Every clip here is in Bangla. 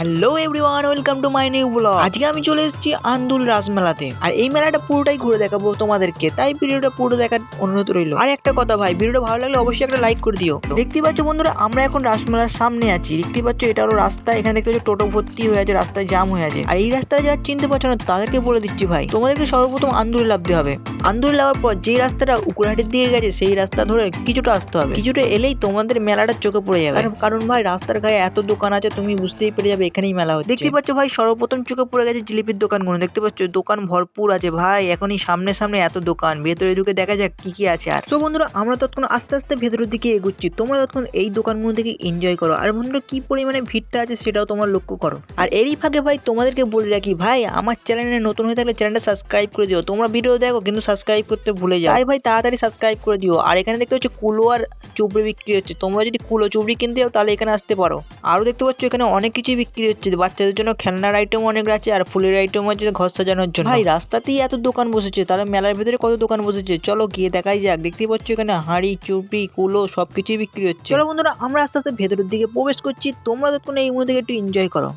Hello everyone welcome to my new blog আজকে আমি চলে এসেছি আন্দুল রাস মেলাতে আর এই মেলাটা পুরোটাই ঘুরে দেখাবো তোমাদেরকে। তাই ভিডিওটা পুরো দেখার অনুরোধ রইল। আর একটা কথা ভাই, ভিডিওটা ভালো লাগলে অবশ্যই একটা লাইক করে দিও। দেখতে পাচ্ছ বন্ধুরা, আমরা এখন রাসমেলার সামনে আছি। দেখতে পাচ্ছ এটা হলো রাস্তা, এখানে দেখতে পাচ্ছ টোটো ভর্তি হয়ে আছে, রাস্তায় জাম হয়ে আছে। আর এই রাস্তায় যারা চিনতে পারছ না, তাদেরকে বলে দিচ্ছি ভাই। তোমাদেরকে সর্বপ্রথম আন্দুলে লাভতে হবে। আন্দুলে লাগার পর যেই রাস্তাটা উকুরহাটের দিকে গেছে সেই রাস্তা ধরে কিছুটা আসতে হবে। কিছুটা এলেই তোমাদের মেলাটা চোখে পড়ে যাবে। কারণ- কারণ ভাই রাস্তার গায়ে এত দোকান আছে তুমি বুঝতেই পেরে যাবে এখানেই মেলা হচ্ছে। দেখতে পাচ্ছ ভাই সর্বপ্রথম চোখে পড়ে গেছে জিলিপির দোকানগুলো দেখতে পাচ্ছ দোকান ভরপুর আছে ভাই। এখনই সামনে সামনে এত দোকান। ভেতরে ঢুকে দেখা যাক কি কি আছে আর। তো বন্ধুরা আমরা তৎক্ষণ আস্তে আস্তে ভেতরের দিকে এগুচ্ছি। তোমরা তৎক্ষণ এই দোকানগুলো থেকে এনজয় করো। আর বন্ধুরা কি পরিমাণে ভিড়টা আছে সেটাও তোমার লক্ষ্য করো। আর এরই ফাঁকে ভাই তোমাদেরকে বলে রাখি ভাই আমার চ্যানেলে নতুন হয়ে থাকলে চ্যানেলটা সাবস্ক্রাইব করে দিও। তোমরা ভিডিও দেখো কিন্তু সাবস্ক্রাইব করতে ভুলে যাও। তাই ভাই তাড়াতাড়ি সাবস্ক্রাইব করে দিও। আর এখানে দেখতে পাচ্ছ কুলো আর চুবড়ি বিক্রি হচ্ছে। তোমরা যদি কুলো চুবড়ি কিনতে যাও তাহলে এখানে আসতে পারো। আরও দেখতে পাচ্ছ এখানে অনেক কিছুই বিক্রি হচ্ছে। বাচ্চাদের জন্য খেলনার আইটেম অনেক আছে আর ফুলের আইটেম আছে ঘর সাজানোর জন্য। ভাই রাস্তাতেই এত দোকান বসেছে। তাহলে মেলার ভেতরে কত দোকান বসেছে? চলো গিয়ে দেখাই যাক। দেখতেই পাচ্ছ এখানে হাঁড়ি চুবড়ি কুলো সব কিছুই বিক্রি হচ্ছে। চলো বন্ধুরা আমরা আস্তে আস্তে ভেতরের দিকে প্রবেশ করছি। তোমরা তখন এই মুহূর্তে একটু এনজয় করো।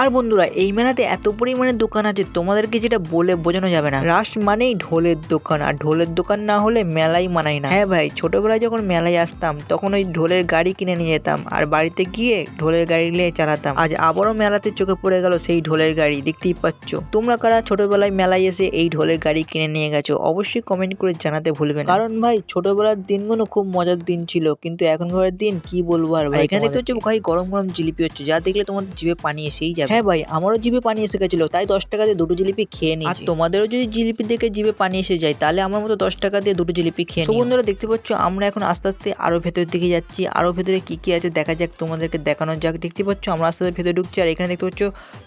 আর বন্ধুরা এই মেলাতে এত পরিমাণে দোকান আছে তোমাদেরকে যেটা বলে বোঝানো যাবে না। রাস মানেই ঢোলের দোকান আর ঢোলের দোকান না হলে মেলাই মানাই না। হ্যাঁ ভাই ছোটবেলায় যখন মেলায় আসতাম তখন ওই ঢোলের গাড়ি কিনে নিয়ে যেতাম আর বাড়িতে গিয়ে ঢোলের গাড়ি নিয়ে চালাতাম। আজ আবারও মেলাতে চোখে পড়ে গেল সেই ঢোলের গাড়ি দেখতেই পাচ্ছ। তোমরা কারা ছোটবেলায় মেলায় এসে এই ঢোলের গাড়ি কিনে নিয়ে গেছো অবশ্যই কমেন্ট করে জানাতে ভুলবে না। কারণ ভাই ছোটবেলার দিনগুলো খুব মজার দিন ছিল কিন্তু এখনকার দিন কি বলব আর ভাই? এখানে দেখতে হচ্ছে ভাই গরম গরম জিলিপি হচ্ছে যা দেখলে তোমাদের জিভে পানি এসেই যাবে। হ্যাঁ ভাই আমারও জিভে পানি এসে গেছিল তাই দশ টাকা দিয়ে দুটো জিলিপি খেয়ে নিই আর তোমাদেরও যদি জিলিপি দেখে জিভে পানি এসে যায় তাহলে আমার মতো দশ টাকা দিয়ে দুটো জিলিপি খেয়ে নিই বন্ধুরা দেখতে পাচ্ছ আমরা এখন আস্তে আস্তে আরও ভেতরের দিকে যাচ্ছি। আরও ভেতরে কি কি আছে দেখা যাক তোমাদেরকে দেখানো যাক। দেখতে পাচ্ছ আমরা আস্তে আস্তে ভেতরে ঢুকছি আর এখানে দেখতে পাচ্ছ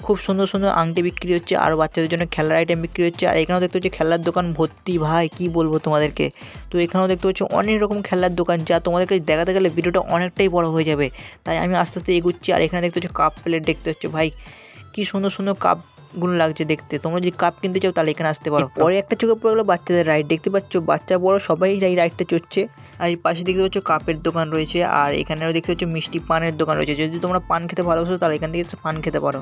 খুব সুন্দর সুন্দর আংটি বিক্রি হচ্ছে আর বাচ্চাদের জন্য খেলার আইটেম বিক্রি হচ্ছে আর এখানেও দেখতে হচ্ছে খেলার দোকান ভর্তি। ভাই কি বলব তোমাদেরকে? তো এখানেও দেখতে পাচ্ছ অনেক রকম খেলার দোকান যা তোমাদেরকে দেখাতে গেলে ভিডিওটা অনেকটাই বড় হয়ে যাবে। তাই আমি আস্তে আস্তে এগুচ্ছি আর এখানে দেখতে হচ্ছে কাপ প্লেট দেখতে হচ্ছে ভাই কি সুন্দর সুন্দর কাপগুলো লাগছে দেখতে। তোমরা যদি কাপ কিনতে চাও তাহলে এখানে আসতে পারো। পরে একটা চোখে পড়ে গেলো বাচ্চাদের রাইড দেখতে পাচ্ছ বাচ্চা বড় সবাই এই রাইডটা চড়ছে। আর এই পাশে দেখতে পাচ্ছ কাপের দোকান রয়েছে। আর এখানেও দেখতে পাচ্ছ মিষ্টি পানের দোকান রয়েছে। যদি তোমরা পান খেতে ভালোবাসো তাহলে এখান থেকে পান খেতে পারো।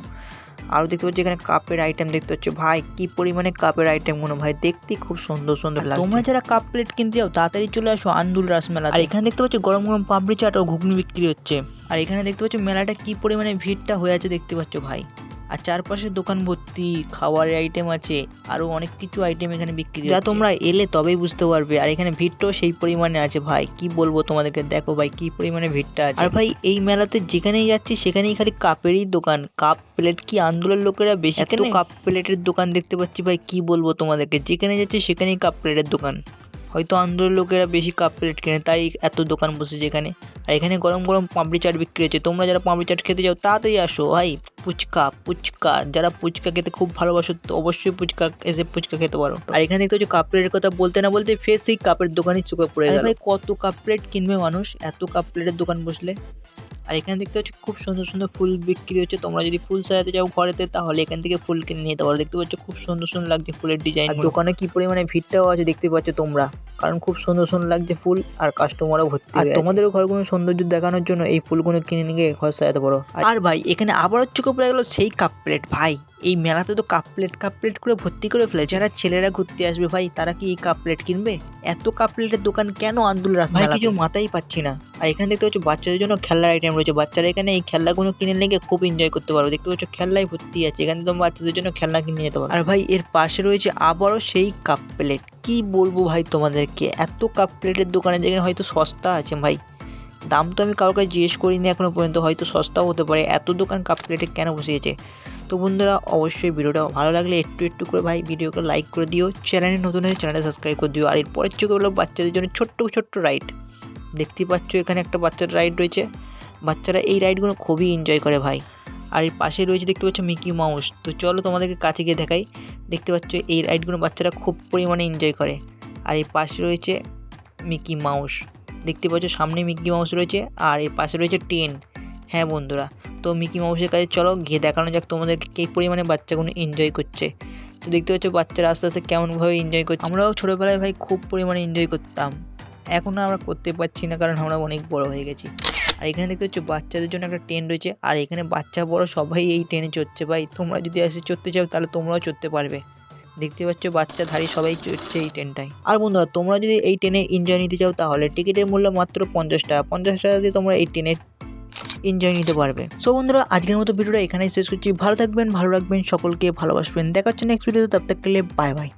আরও দেখতে পাচ্ছ এখানে কাপের আইটেম দেখতে পাচ্ছ। ভাই কি পরিমাণে কাপের আইটেমগুলো ভাই। দেখতে খুব সুন্দর সুন্দর লাগে তোমরা যারা কাপ প্লেট কিনতে যাও তাড়াতাড়ি চলে আসো আন্দুল রাসমেলা আর এখানে দেখতে পাচ্ছ গরম গরম পাপড়ি চাট ও ঘুগনি বিক্রি হচ্ছে। আর এখানে দেখতে পাচ্ছ মেলাটা কি পরিমাণে ভিড়টা হয়ে আছে দেখতে পাচ্ছ ভাই। আর চারপাশে দোকান ভর্তি খাবারের আইটেম আছে আরও অনেক কিছু আইটেম এখানে বিক্রি যা তোমরা এলে তবেই বুঝতে পারবে। আর এখানে ভিড়টাও সেই পরিমাণে আছে ভাই। কি বলব তোমাদেরকে? দেখো ভাই কি পরিমাণে ভিড়টা আছে। আর ভাই এই মেলাতে যেখানেই যাচ্ছি সেখানেই খালি কাপেরই দোকান। কাপ প্লেট কি আন্দোলন লোকেরা বেশি এত কাপ প্লেটের দোকান দেখতে পাচ্ছি ভাই কি বলব তোমাদেরকে? যেখানে যাচ্ছি সেখানেই কাপ প্লেটের দোকান। হয়তো আন্দোলন লোকেরা বেশি কাপ প্লেট কেনে তাই এত দোকান বসেছে এখানে। আর এখানে গরম গরম পাপড়ি চাট বিক্রি হচ্ছে। তোমরা যারা পাপড়ি চাট খেতে যাও তাড়াতাড়ি আসো ভাই। ফুচকা ফুচকা যারা ফুচকা খেতে খুব ভালোবাসো তো অবশ্যই ফুচকা এসে ফুচকা খেতে পারো। আর এখানে দেখতে হচ্ছে কাপ প্লেটের কথা বলতে না বলতে ফের সেই কাপের দোকানই চোখে পড়ে গেল। কত কাপ প্লেট কিনবে মানুষ? এত কাপ প্লেটের দোকান বসলে? আর এখানে দেখতে হচ্ছে খুব সুন্দর সুন্দর ফুল বিক্রি হচ্ছে। তোমরা যদি ফুল সাজাতে যাও ঘরেতে তাহলে এখান থেকে ফুল কিনে নিতে পারো। দেখতে পাচ্ছ খুব সুন্দর সুন্দর লাগছে ফুলের ডিজাইন দোকানে কি পরিমাণে ভিড়টাও আছে দেখতে পাচ্ছ তোমরা। কারণ খুব সুন্দর সুন্দর লাগছে ফুল আর কাস্টমারও ভর্তি আর তোমাদেরও ঘরগুলো সৌন্দর্য দেখানোর জন্য এই ফুলগুলো কিনে নিয়ে ঘর সাজাতে পারো। আর ভাই এখানে আবারও চোখে পড়ে গেলো? সেই কাপ প্লেট ভাই এই মেলাতে তো কাপ প্লেট কাপ প্লেট করে ভর্তি করে ফেলে যারা ছেলেরা ঘুরতে আসবে ভাই তারা কি এই কাপ প্লেট কিনবে? এত কাপ প্লেটের দোকান কেন আন্দোলন রাস্তা ভাই কিছু মাথাই পাচ্ছি না। আর এখানে দেখতে পাচ্ছ বাচ্চাদের জন্য খেলার আইটেম রয়েছে। বাচ্চারা এখানে এই খেলনাগুলো কিনে লেগে খুব এনজয় করতে পারো দেখতে পাচ্ছ খেলনাই ভর্তি আছে। এখানে তোমার বাচ্চাদের জন্য খেলনা কিনে যেতে পারো আর ভাই এর পাশে রয়েছে আবারও সেই কাপ প্লেট কি বলব ভাই তোমাদেরকে? এত কাপ প্লেটের দোকানে যেখানে হয়তো সস্তা আছে ভাই। দাম তো আমি কারোর কাছে জিজ্ঞেস করিনি এখনও পর্যন্ত। হয়তো সস্তাও হতে পারে। এত দোকান কাপ প্লেটে কেন বসিয়েছে? তো বন্ধুরা, অবশ্যই ভিডিওটা ভালো লাগলে একটু একটু করে ভাই ভিডিওকে লাইক করে দিও চ্যানেলে নতুন হয়ে চ্যানেলটা সাবস্ক্রাইব করে দিও, আর এর পরের চোখে হলো বাচ্চাদের জন্য ছোট্ট ছোট্ট রাইড দেখতেই পাচ্ছ এখানে একটা বাচ্চার রাইড রয়েছে। বাচ্চারা এই রাইডগুলো খুবই এনজয় করে ভাই। আর এর পাশে রয়েছে দেখতে পাচ্ছ মিকি মাউস তো চলো তোমাদেরকে কাছে গিয়ে দেখাই। দেখতে পাচ্ছ এই রাইডগুলো বাচ্চারা খুব পরিমাণে এনজয় করে। আর এর পাশে রয়েছে মিকি মাউস দেখতে পাচ্ছ সামনে মিকি মাউস রয়েছে, আর এর পাশে রয়েছে টেন হ্যাঁ বন্ধুরা তো মিকি মাউসের কাছে চলো, গিয়ে দেখানো যাক তোমাদেরকে কী পরিমাণে বাচ্চাগুলো এনজয় করছে। তো দেখতে পাচ্ছ বাচ্চারা আস্তে আস্তে কেমনভাবে এনজয় করছে। আমরাও ছোটোবেলায় ভাই খুব পরিমাণে এনজয় করতাম। এখন আমরা করতে পারছি না কারণ আমরা অনেক বড় হয়ে গেছি। আর এখানে দেখতে পাচ্ছ বাচ্চাদের জন্য একটা ট্রেন রয়েছে। আর এখানে বাচ্চা বড় সবাই এই ট্রেনে চড়ছে ভাই। তোমরা যদি এসে চড়তে চাও তাহলে তোমরাও চড়তে পারবে। দেখতে পাচ্ছ বাচ্চা ধারী সবাই চড়ছে এই ট্রেনটায় আর বন্ধুরা, তোমরা যদি এই ট্রেনে এনজয় নিতে চাও তাহলে টিকিটের মূল্য মাত্র পঞ্চাশ টাকা। পঞ্চাশ টাকা দিয়ে তোমরা এই ট্রেনে এনজয় নিতে পারবে। সো বন্ধুরা, আজকের মতো ভিডিওটা এখানেই শেষ করছি। ভালো থাকবেন, ভালো রাখবেন, সকলকে ভালোবাসবেন। দেখা হচ্ছে নেক্সট ভিডিওতে তার তক বাই বাই